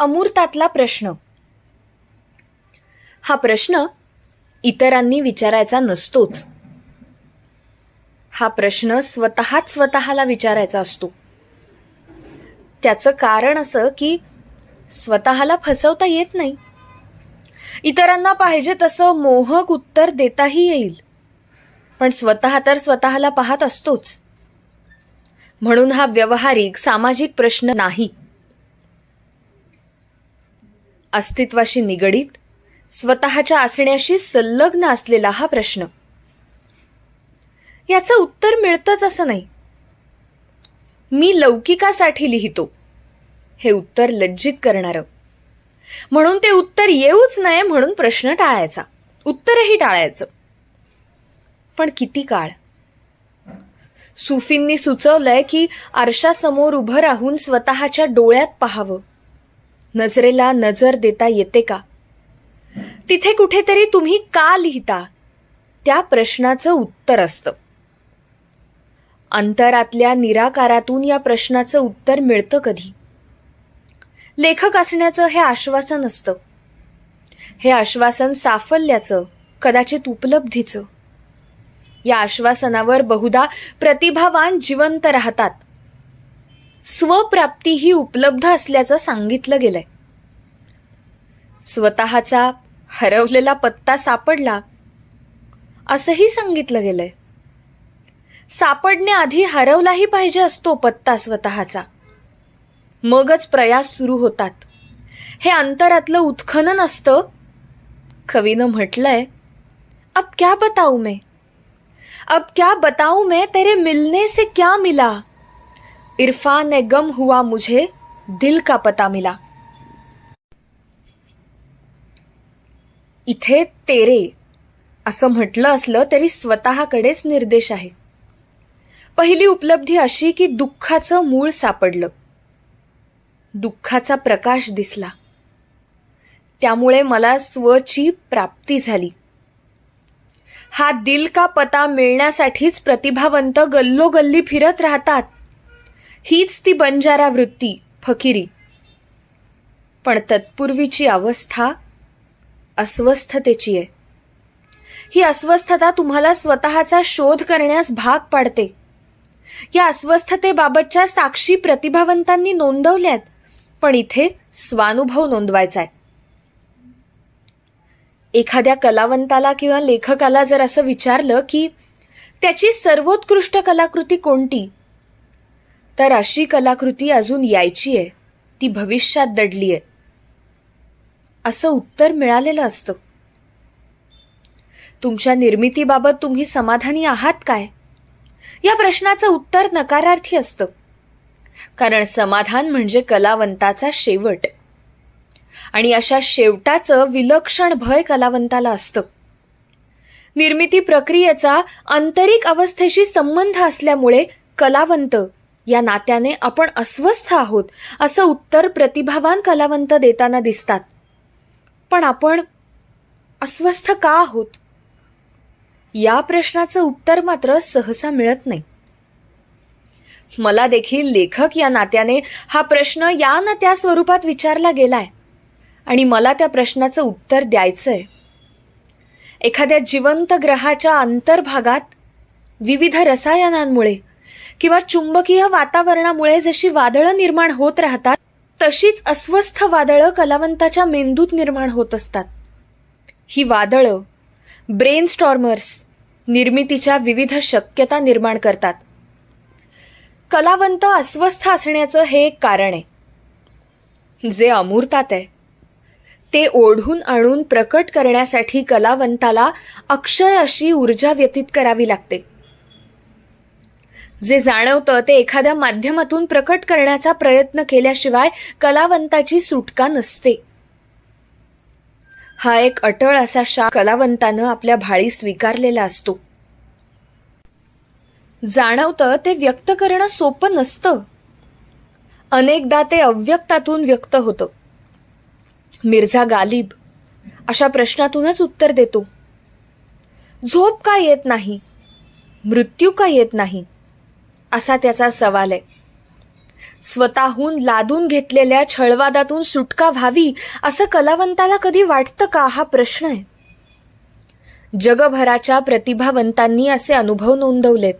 अमूर्तातला प्रश्न. हा प्रश्न इतरांनी विचारायचा नसतोच. हा प्रश्न स्वतःच स्वतःला विचारायचा असतो. त्याचं कारण असं की स्वतःला फसवता येत नाही. इतरांना पाहिजे तसं मोहक उत्तर देताही येईल. पण स्वतः तर स्वतःला पाहत असतोच. म्हणून हा व्यवहारिक सामाजिक प्रश्न नाही. अस्तित्वाशी निगडीत स्वतःच्या असण्याशी संलग्न असलेला हा प्रश्न. याचं उत्तर मिळतंच असं नाही. मी लौकिकासाठी लिहितो हे उत्तर लज्जित करणारं. म्हणून ते उत्तर येऊच नये म्हणून प्रश्न टाळायचा. उत्तरही टाळायचं. पण किती काळ? सुफींनी सुचवलंय की आरशासमोर उभं राहून स्वतःच्या डोळ्यात पाहावं. नजरेला नजर देता येते का? तिथे कुठेतरी तुम्ही का लिहिता? त्या प्रश्नाचं उत्तर असतं. अंतरातल्या निराकारातून या प्रश्नाचं उत्तर मिळतं कधी? लेखक असण्याचं हे आश्वासन असतं. हे आश्वासन साफल्याचं कदाचित उपलब्धीचं. या आश्वासनावर बहुधा प्रतिभावान जिवंत राहतात. स्वप्राप्ती ही उपलब्ध असल्याचं सांगितलं गेलंय. स्वतःचा हरवलेला पत्ता सापडला असंही सांगितलं गेलंय. सापडण्याआधी हरवलाही पाहिजे असतो पत्ता स्वतःचा. मगच प्रयास सुरू होतात. हे अंतरातलं उत्खनन असतं. कवीनं म्हटलंय अब क्या बताऊ मैं? अब क्या बताऊ मैं तेरे मिलने से क्या मिला? इरफान गम हुआ मुझे दिल का पता मिला। इथे तेरे असं म्हटलं असलं तरी स्वतःकडेच निर्देश आहे. पहिली उपलब्धी अशी की दुःखाचं मूळ सापडलं. दुःखाचा प्रकाश दिसला. त्यामुळे मला स्वची प्राप्ती झाली. हा दिल का पता मिळण्यासाठीच प्रतिभावंत गल्लोगल्ली फिरत राहतात. हीच ती बंजारा वृत्ती फकिरी. पण तत्पूर्वीची अवस्था अस्वस्थतेची आहे. ही अस्वस्थता तुम्हाला स्वतःचा शोध करण्यास भाग पाडते. या अस्वस्थतेबाबतच्या साक्षी प्रतिभावंतांनी नोंदवल्यात पण इथे स्वानुभव नोंदवायचा आहे एखाद्या कलावंताला किंवा लेखकाला जर असं विचारलं की त्याची सर्वोत्कृष्ट कलाकृती कोणती? तर अशी कलाकृती अजून यायची आहे ती भविष्यात दडली आहे असं उत्तर मिळालेलं असतं. तुमच्या निर्मितीबाबत तुम्ही समाधानी आहात काय? या प्रश्नाचं उत्तर नकारार्थी असतं. कारण समाधान म्हणजे कलावंताचा शेवट. आणि अशा शेवटाचं विलक्षण भय कलावंताला असतं. निर्मिती प्रक्रियेचा आंतरिक अवस्थेशी संबंध असल्यामुळे कलावंत या नात्याने आपण अस्वस्थ आहोत असं उत्तर प्रतिभावान कलावंत देताना दिसतात. पण आपण अस्वस्थ का आहोत? या प्रश्नाचं उत्तर मात्र सहसा मिळत नाही. मला देखील लेखक या नात्याने हा प्रश्न या ना त्या स्वरूपात विचारला गेलाय आणि मला त्या प्रश्नाचं उत्तर द्यायचंय. एखाद्या जिवंत ग्रहाच्या अंतर्भागात विविध रसायनांमुळे किंवा चुंबकीय वातावरणामुळे जशी वादळं निर्माण होत राहतात तशीच अस्वस्थ वादळं कलावंताच्या मेंदूत निर्माण होत असतात. ही वादळं ब्रेन स्टॉर्मर्स निर्मितीच्या विविध शक्यता निर्माण करतात. कलावंत अस्वस्थ असण्याचं हे एक कारण आहे. जे अमूर्तात आहे. ते ओढून आणून प्रकट करण्यासाठी कलावंताला अक्षय अशी ऊर्जा व्यतीत करावी लागते. जे जाणवतं ते एखाद्या माध्यमातून प्रकट करण्याचा प्रयत्न केल्याशिवाय कलावंताची सुटका नसते. हा एक अटळ असा शा कलावंतानं आपल्या भाळी स्वीकारलेला असतो. जाणवतं ते व्यक्त करणं सोपं नसतं. अनेकदा ते अव्यक्तातून व्यक्त होतं. मिर्झा गालिब अशा प्रश्नातूनच उत्तर देतो. झोप का येत नाही? मृत्यू का येत नाही? असा त्याचा सवाल आहे. स्वतःहून लादून घेतलेल्या छळवादातून सुटका व्हावी असं कलावंताला कधी वाटतं का? हा प्रश्न आहे. जगभराच्या प्रतिभावंतांनी असे अनुभव नोंदवलेत.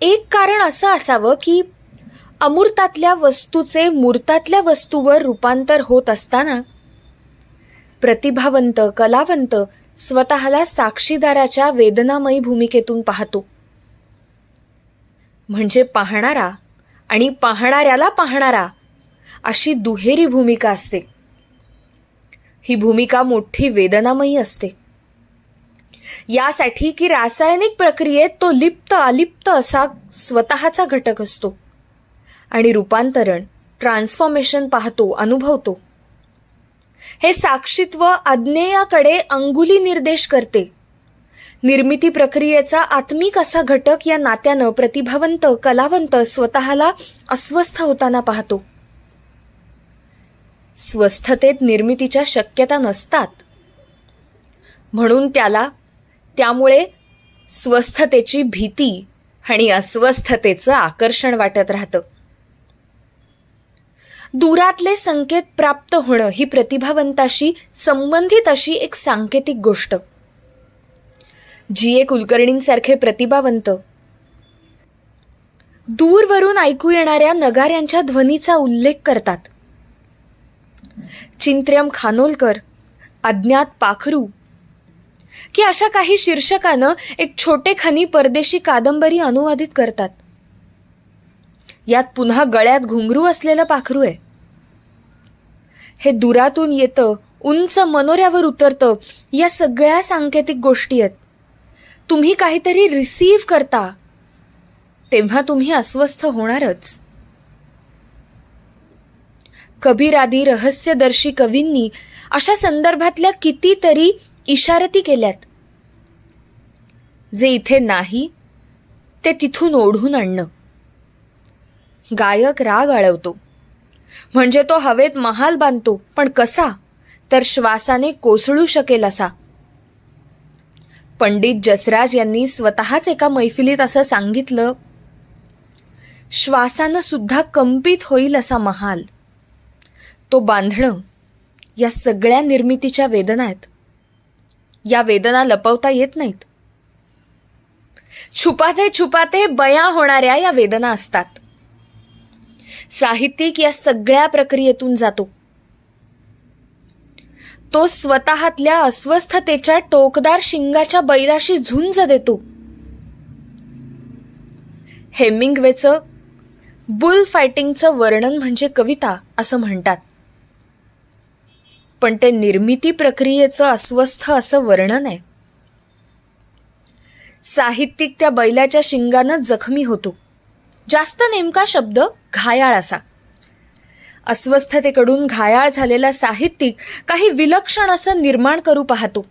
एक कारण असं असावं की अमूर्तातल्या वस्तूचे मूर्तातल्या वस्तूवर रूपांतर होत असताना प्रतिभावंत कलावंत स्वतःला साक्षीदाराच्या वेदनामयी भूमिकेतून पाहतो. म्हणजे पाहणारा आणि पाहणाऱ्याला पाहणारा अशी दुहेरी भूमिका असते. ही भूमिका मोठी वेदनामयी असते. यासाठी की रासायनिक प्रक्रियेत तो लिप्त अलिप्त असा स्वतःचा घटक असतो आणि रूपांतरण ट्रान्सफॉर्मेशन पाहतो अनुभवतो. हे साक्षीत्व अज्ञेयाकडे अंगुली निर्देश करते. निर्मिती प्रक्रियेचा आत्मिक असा घटक या नात्यानं प्रतिभावंत कलावंत स्वतःला अस्वस्थ होताना पाहतो. स्वस्थतेत निर्मितीच्या शक्यता नसतात. म्हणून त्याला त्यामुळे स्वस्थतेची भीती आणि अस्वस्थतेचं आकर्षण वाटत राहतं. दुरातले संकेत प्राप्त होणं ही प्रतिभावंताशी संबंधित अशी एक सांकेतिक गोष्ट. जी ए कुलकर्णींसारखे प्रतिभावंत. दूरवरून ऐकू येणाऱ्या नगाऱ्यांच्या ध्वनीचा उल्लेख करतात. चिंत्र्यम खानोलकर अज्ञात पाखरू. की अशा काही शीर्षकानं एक छोटेखानी परदेशी कादंबरी अनुवादित करतात. यात पुन्हा गळ्यात घुंगरू असलेलं पाखरू आहे. हे दुरातून येतं उंच मनोऱ्यावर उतरतं या सगळ्या सांकेतिक गोष्टी आहेत. तुम्ही काहीतरी रिसीव्ह करता तेव्हा तुम्ही अस्वस्थ होणारच. कबीर आदी रहस्यदर्शी कवींनी अशा संदर्भातल्या कितीतरी इशारती केल्यात. जे इथे नाही ते तिथून ओढून आणणं. गायक राग आळवतो. म्हणजे तो हवेत महाल बांधतो पण कसा? तर श्वासाने कोसळू शकेल असा. पंडित जसराज यांनी स्वतःच एका मैफिलीत असं सांगितलं श्वासानं सुद्धा कंपित होईल असा महाल. तो बांधणं या सगळ्या निर्मितीच्या वेदना आहेत. या वेदना लपवता येत नाहीत. छुपाते छुपाते बया होणाऱ्या या वेदना असतात. साहित्यिक या सगळ्या प्रक्रियेतून जातो. तो स्वतःतल्या अस्वस्थतेच्या टोकदार शिंगाच्या बैलाशी झुंज देतो. हेमिंग्वेचं बुल फायटिंगचं वर्णन म्हणजे कविता असं म्हणतात. पण ते निर्मिती प्रक्रियेचं अस्वस्थ असं वर्णन आहे. साहित्यिक त्या बैलाच्या शिंगानं जखमी होतो. जास्त नेमका शब्द घायाळ असा. अस्वस्थतेकडून घायाळ झालेला साहित्यिक काही विलक्षण असं निर्माण करू पाहतो.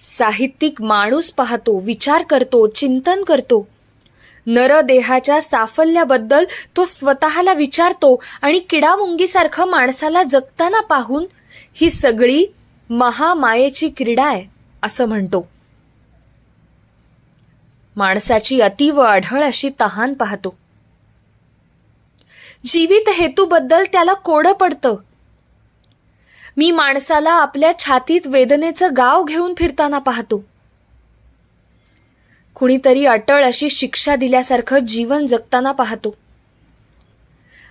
साहित्यिक माणूस पाहतो विचार करतो चिंतन करतो. नरदेहाच्या साफल्याबद्दल तो स्वतःला विचारतो आणि किडामुंगीसारखं माणसाला जगताना पाहून ही सगळी महामायेची क्रीडा आहे असं म्हणतो. माणसाची अतीव अढळ अशी तहान पाहतो. जीवित हेतूबद्दल त्याला कोडं पडतं. मी माणसाला आपल्या छातीत वेदनेचं गाव घेऊन फिरताना पाहतो. कुणीतरी अटळ अशी शिक्षा दिल्यासारखं जीवन जगताना पाहतो.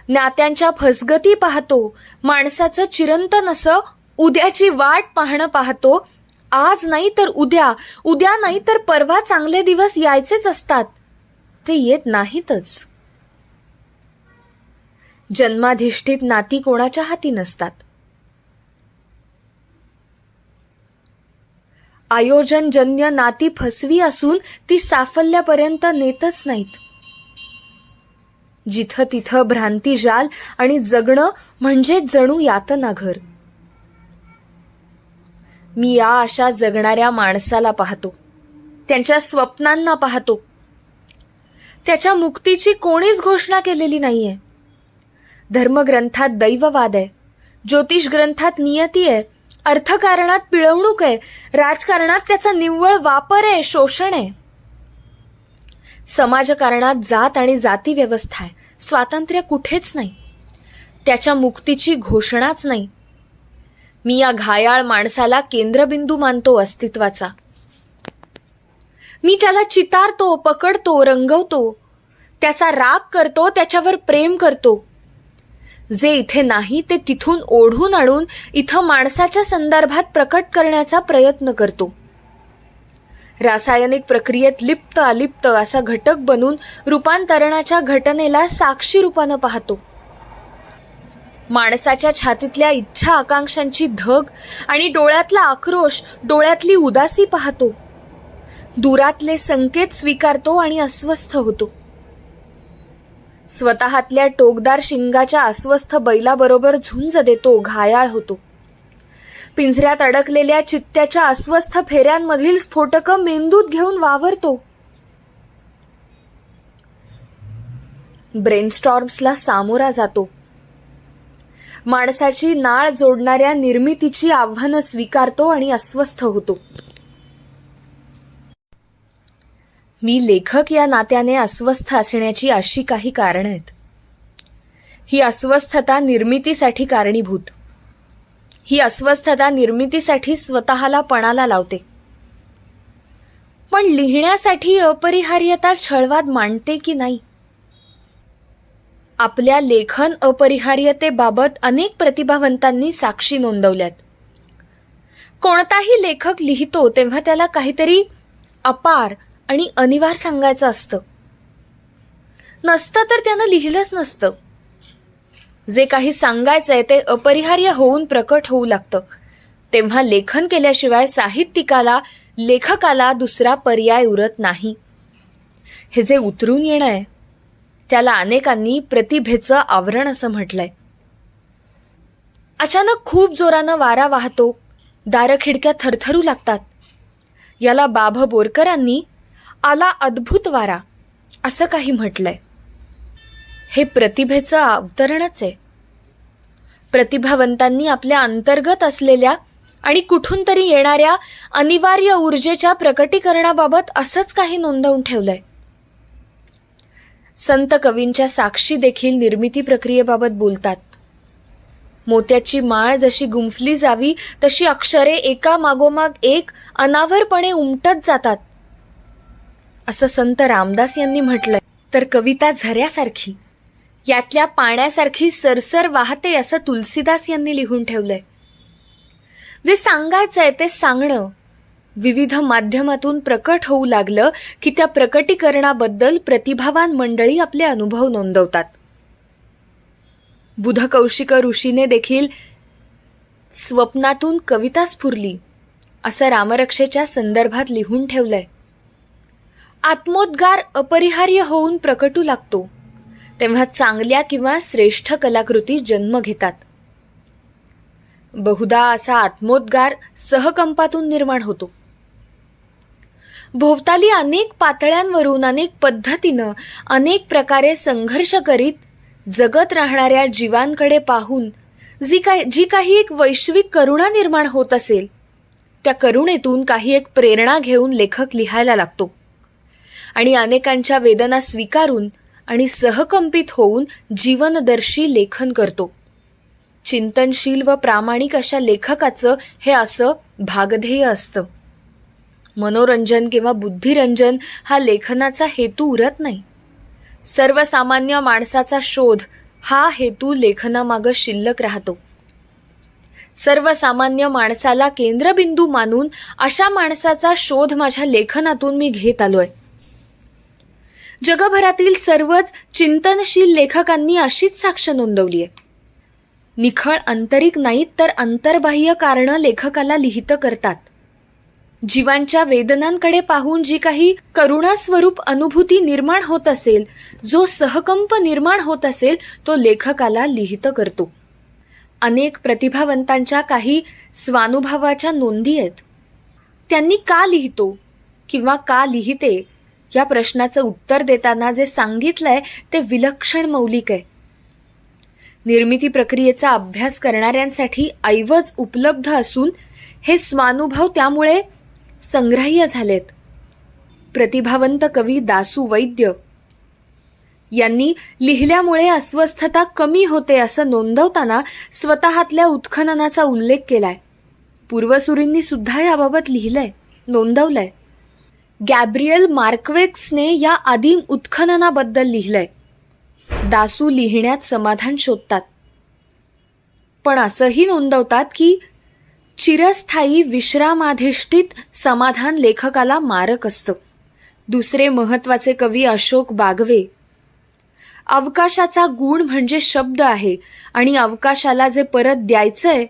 नात्यांच्या फसगती पाहतो माणसाचं चिरंतन असं उद्याची वाट पाहणं पाहतो आज नाही तर उद्या उद्या नाही तर परवा चांगले दिवस यायचेच असतात ते येत नाहीतच. जन्माधिष्ठित नाती कोणाच्या हाती नसतात? आयोजनजन्य नाती फसवी असून ती साफल्यापर्यंत नेतच नाहीत. जिथं तिथं भ्रांती जाल आणि जगणं म्हणजे जणू यातना घर मी या अशा जगणाऱ्या माणसाला पाहतो. त्यांच्या स्वप्नांना पाहतो. त्याच्या मुक्तीची कोणीच घोषणा केलेली नाहीये. धर्मग्रंथात दैववाद आहे. ज्योतिष ग्रंथात नियती आहे. अर्थकारणात पिळवणूक आहे. राजकारणात त्याचा निव्वळ वापर आहे. शोषण आहे. समाजकारणात जात आणि जाती व्यवस्था आहे. स्वातंत्र्य कुठेच नाही. त्याच्या मुक्तीची घोषणाच नाही. मी या घायाळ माणसाला केंद्रबिंदू मानतो अस्तित्वाचा. मी त्याला चितारतो पकडतो रंगवतो. त्याचा राग करतो त्याच्यावर प्रेम करतो. जे इथे नाही ते तिथून ओढून आणून इथं माणसाच्या संदर्भात प्रकट करण्याचा प्रयत्न करतो. रासायनिक प्रक्रियेत लिप्त अलिप्त असा घटक बनून रूपांतरणाच्या घटनेला साक्षी रूपानं पाहतो. माणसाच्या छातीतल्या इच्छा आकांक्षांची धग आणि डोळ्यातला आक्रोश डोळ्यातली उदासी पाहतो. दुरातले संकेत स्वीकारतो आणि अस्वस्थ होतो. स्वतःतल्या टोकदार शिंगाच्या अस्वस्थ बैलाबरोबर झुंज देतो घायाळ होतो. पिंजऱ्यात अडकलेल्या चित्त्याच्या अस्वस्थ फेऱ्यांमधील स्फोटकं मेंदूत घेऊन वावरतो. ब्रेनस्टॉर्म्सला सामोरा जातो. माणसाची नाळ जोडणाऱ्या निर्मितीची आव्हानं स्वीकारतो आणि अस्वस्थ होतो. मी लेखक या नात्याने अस्वस्थ असण्याची अशी काही कारणं आहेत. ही अस्वस्थता निर्मितीसाठी कारणीभूत. ही अस्वस्थता निर्मितीसाठी स्वतःला पणाला लावते. पण लिहिण्यासाठी अपरिहार्यता छळवाद मांडते की नाही? आपल्या लेखन अपरिहार्यतेबाबत अनेक प्रतिभावंतांनी साक्षी नोंदवल्यात. कोणताही लेखक लिहितो तेव्हा त्याला काहीतरी अपार आणि अनिवार सांगायचं असतं. नसतं तर त्यानं लिहिलंच नसतं. जे काही सांगायचंय ते अपरिहार्य होऊन प्रकट होऊ लागतं. तेव्हा लेखन केल्याशिवाय साहित्यिकाला लेखकाला दुसरा पर्याय उरत नाही. हे जे उतरून येणं आहे त्याला अनेकांनी प्रतिभेचं आवरण असं म्हटलंय. अचानक खूप जोरानं वारा वाहतो दारखिडक्या थरथरू लागतात. याला बाभ बोरकरांनी आला अद्भुत वारा असं काही म्हटलंय. हे प्रतिभेचं अवतरणच आहे. प्रतिभावंतांनी आपल्या अंतर्गत असलेल्या आणि कुठून तरी येणाऱ्या अनिवार्य ऊर्जेच्या प्रकटीकरणाबाबत असंच काही नोंदवून ठेवलंय. संत कवींच्या साक्षी देखील निर्मिती प्रक्रियेबाबत बोलतात. मोत्याची माळ जशी गुंफली जावी तशी अक्षरे एका मागोमाग एक अनावरपणे उमटत जातात. असं संत रामदास यांनी म्हटलंय. तर कविता झऱ्यासारखी यातल्या पाण्यासारखी सरसर वाहते असं तुलसीदास यांनी लिहून ठेवलंय. जे सांगायचंय ते सांगणं विविध माध्यमातून प्रकट होऊ लागलं की त्या प्रकटीकरणाबद्दल प्रतिभावान मंडळी आपले अनुभव नोंदवतात. बुधकौशिक ऋषीने देखील स्वप्नातून कविता स्फुरली असं रामरक्षेच्या संदर्भात लिहून ठेवलंय. आत्मोद्गार अपरिहार्य होऊन प्रकटू लागतो. तेव्हा चांगल्या किंवा श्रेष्ठ कलाकृती जन्म घेतात. बहुधा असा आत्मोद्गार सहकंपातून निर्माण होतो. भोवताली अनेक पातळ्यांवरून अनेक पद्धतीनं अनेक प्रकारे संघर्ष करीत जगत राहणाऱ्या जीवांकडे पाहून जी काही जी काही एक वैश्विक करुणा निर्माण होत असेल त्या करुणेतून काही एक प्रेरणा घेऊन लेखक लिहायला लागतो. आणि अनेकांच्या वेदना स्वीकारून आणि सहकंपित होऊन जीवनदर्शी लेखन करतो. चिंतनशील व प्रामाणिक अशा लेखकाचं हे असं भागध्येय असतं. मनोरंजन किंवा बुद्धिरंजन हा लेखनाचा हेतू उरत नाही. सर्वसामान्य माणसाचा शोध हा हेतू लेखनामागं शिल्लक राहतो. सर्वसामान्य माणसाला केंद्रबिंदू मानून अशा माणसाचा शोध माझ्या लेखनातून मी घेत आलोय. जगभरातील सर्वच चिंतनशील लेखकांनी अशीच साक्ष नोंदवली आहे निखळ आंतरिक नाहीत तर अंतर्बाह्य कारणं लेखकाला लिहित करतात. जीवांच्या वेदनांकडे पाहून जी काही करुणास्वरूप अनुभूती निर्माण होत असेल जो सहकंप निर्माण होत असेल तो लेखकाला लिहित करतो. अनेक प्रतिभावंतांच्या काही स्वानुभवाच्या नोंदी आहेत. त्यांनी का लिहितो किंवा का लिहिते या प्रश्नाचं उत्तर देताना जे सांगितलंय ते विलक्षण मौलिक आहे. निर्मिती प्रक्रियेचा अभ्यास करणाऱ्यांसाठी ऐवज उपलब्ध असून हे स्वानुभव त्यामुळे संग्राह्य झालेत. प्रतिभावंत कवी दासू वैद्य यांनी लिहिल्यामुळे अस्वस्थता कमी होते असं नोंदवताना स्वतःतल्या उत्खननाचा उल्लेख केलाय. पूर्वसुरींनी सुद्धा याबाबत लिहिलंय नोंदवलंय. गॅब्रियल मार्कवेक्सने या आदिम उत्खननाबद्दल लिहिलंय. दासू लिहिण्यात समाधान शोधतात. पण असंही नोंदवतात की चिरस्थायी विश्रामाधिष्ठित समाधान लेखकाला मारक असतं. दुसरे महत्त्वाचे कवी अशोक बागवे. अवकाशाचा गुण म्हणजे शब्द आहे आणि अवकाशाला जे परत द्यायचंय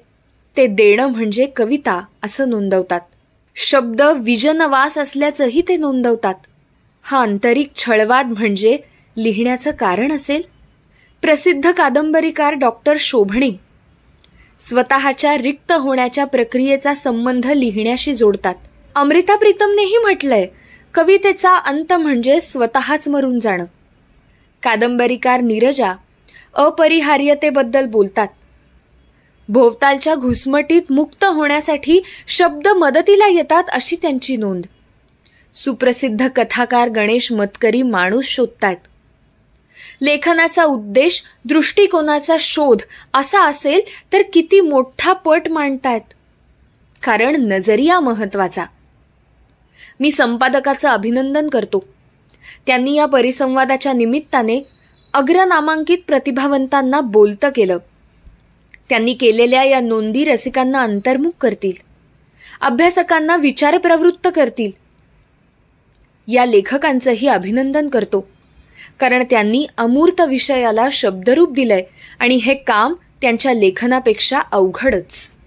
ते देणं म्हणजे कविता असं नोंदवतात. शब्द विजनवास असल्याचंही ते नोंदवतात. हा आंतरिक छळवाद म्हणजे लिहिण्याचं कारण असेल? प्रसिद्ध कादंबरीकार डॉक्टर शोभणे स्वतःच्या रिक्त होण्याच्या प्रक्रियेचा संबंध लिहिण्याशी जोडतात. अमृता प्रीतमनेही म्हटलंय कवितेचा अंत म्हणजे स्वतःच मरून जाणं. कादंबरीकार नीरजा अपरिहार्यतेबद्दल बोलतात. भोवतालच्या घुसमटीत मुक्त होण्यासाठी शब्द मदतीला येतात अशी त्यांची नोंद. सुप्रसिद्ध कथाकार गणेश मतकरी माणूस शोधतात लेखनाचा उद्देश दृष्टिकोनाचा शोध असा असेल तर किती मोठा पट मांडतायत. कारण नजरिया महत्त्वाचा मी संपादकाचं अभिनंदन करतो. त्यांनी या परिसंवादाच्या निमित्ताने अग्रनामांकित प्रतिभावंतांना बोलतं केलं. त्यांनी केलेल्या या नोंदी रसिकांना अंतर्मुख करतील. अभ्यासकांना विचारप्रवृत्त करतील. या लेखकांचंही अभिनंदन करतो. कारण त्यांनी अमूर्त विषयाला शब्दरूप दिलंय आणि हे काम त्यांच्या लेखनापेक्षा अवघडच.